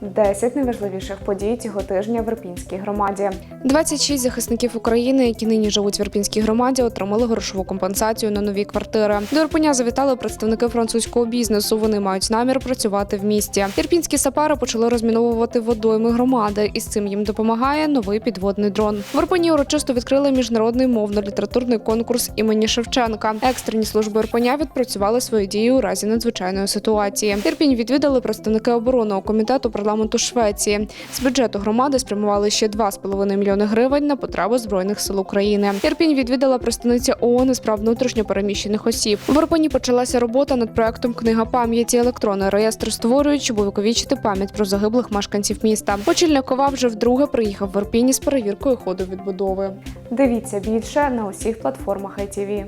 10 найважливіших подій цього тижня в Ірпінській громаді. 26 захисників України, які нині живуть в Ірпінській громаді, отримали грошову компенсацію на нові квартири. До Ірпеня завітали представники французького бізнесу. Вони мають намір працювати в місті. Ірпінські сапари почали розміновувати водойми громади, і з цим їм допомагає новий підводний дрон. В Ірпені урочисто відкрили міжнародний мовно-літературний конкурс імені Шевченка. Екстрені служби Ірпеня відпрацювали свої дії у разі надзвичайної ситуації. Ірпінь відвідали представники оборонного комітету парламенту Швеції. З бюджету громади спрямували ще 2,5 мільйони гривень на потреби збройних сил України. Ірпінь відвідала представниця ООН із справ внутрішньопереміщених осіб. В Ірпені почалася робота над проектом Книга пам'яті. Електронний реєстр створюють, щоб увіковічити пам'ять про загиблих мешканців міста. Очільник ОВА вже вдруге приїхав в Ірпінь з перевіркою ходу відбудови. Дивіться більше на усіх платформах ITV.